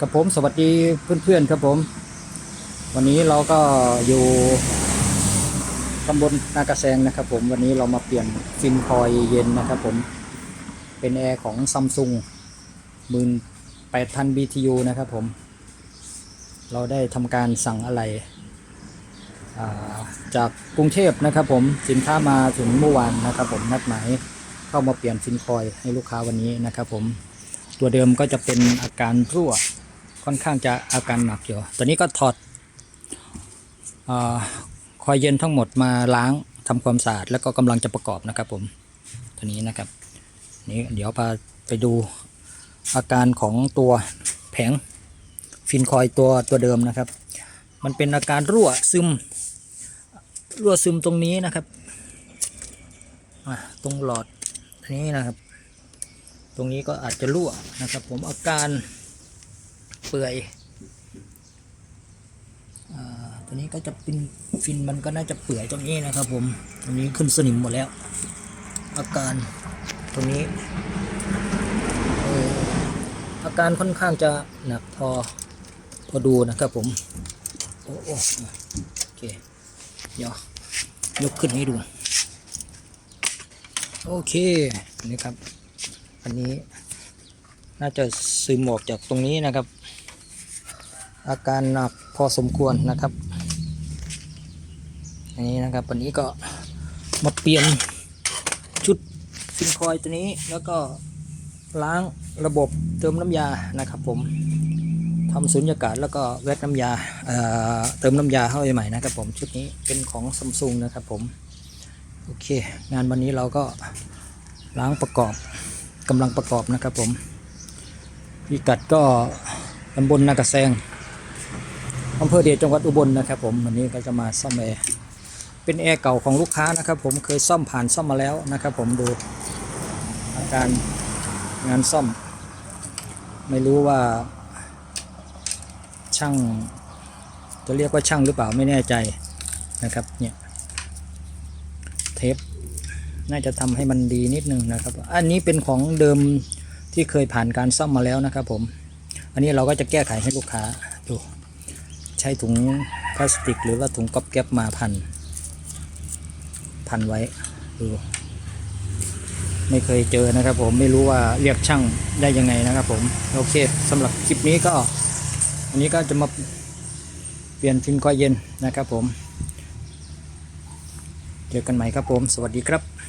กับผมสวัสดีเพื่อนๆครับผม วันนี้เราก็อยู่ตำบลนากระแซงนะครับ ผมวันนี้เรามาเปลี่ยนฟินคอยเย็นนะครับ ผมเป็นแอร์ของซัมซุงหมื่นแปดพัน BTU นะครับผม เราได้ทำการสั่งอะไราจากกรุงเทพนะครับ ผมสินค้ามาถึงเมื่อวานนะครับ ผมนัดหมายเข้ามาเปลี่ยนฟินคอยให้ลูกค้าวันนี้นะครับ ผมตัวเดิมก็จะเป็นอาการรั่ว ค่อนข้างจะอาการหนักอยู่ตอนนี้ก็ถอดอคอยเย็นทั้งหมดมาล้างทำความสะอาดแล้วก็กำลังจะประกอบนะครับ ผมตัวนี้นะครับ นี่เดี๋ยวพาไปดูอาการของตัวแผงฟินคอยตัวตัวเดิมนะครับ มันเป็นอาการรั่วซึม รั่วซึมตรงนี้นะครับตรงหลอดนี้นะครับ ตรงนี้ก็อาจจะรั่วนะครับ ผมอาการ เปื่อยอตัวนี้ก็จะเป็นฟินมันก็น่าจะเปื่อยตรงนี้นะครับ ผมตรงนี้ขึ้นสนิมหมดแล้ว อาการตรงนี้อาการค่อนข้างจะหนักพอพอดูนะครับผมโอ้โอ้โอเคเดี๋ยวยกขึ้นให้ดู โอเคนี่ครับ อันนี้น่าจะซึมออกจากตรงนี้นะครับ อาการหนักพอสมควรนะครับอันนี้นะครับวันนี้ก็มาเปลี่ยนชุดฟินคอยตัวนี้แล้วก็ล้างระบบเติมน้ำยานะครับผมทำสุญญากาศแล้วก็แวกน้ำยาเอ่อเติมน้ำยาเข้าไปใหม่นะครับผมชุดนี้เป็นของซัมซุงนะครับผมโอเค งานวันนี้เราก็ล้างประกอบกำลังประกอบนะครับผมพิกัดก็ตำบลนากระแซง อำเภอเดชจังหวัดอุบลนะครับผมวันนี้ก็จะมาซ่อมแอร์เป็นแอร์เก่าของลูกค้านะครับผมเคยซ่อมผ่านซ่อมมาแล้วนะครับผมดูอาการงานซ่อม ไม่รู้ว่าช่าง จะเรียกว่าช่างหรือเปล่าไม่แน่ใจนะครับเนี่ยเทปน่าจะทำให้มันดีนิดนึงนะครับ อันนี้เป็นของเดิมที่เคยผ่านการซ่อมมาแล้วนะครับผม อันนี้เราก็จะแก้ไขให้ลูกค้าดู ใช้ถุงพลาสติก หรือว่าถุงก๊อบแก๊บมาพัน พันไว้ดูไม่เคยเจอนะครับ ผมไม่รู้ว่าเรียกช่างได้ยังไงนะครับ ผมโอเคสำหรับคลิปนี้ก็อันนี้ก็จะมาเปลี่ยนฟินคอยเย็นนะครับผม เจอกันใหม่ครับผม สวัสดีครับ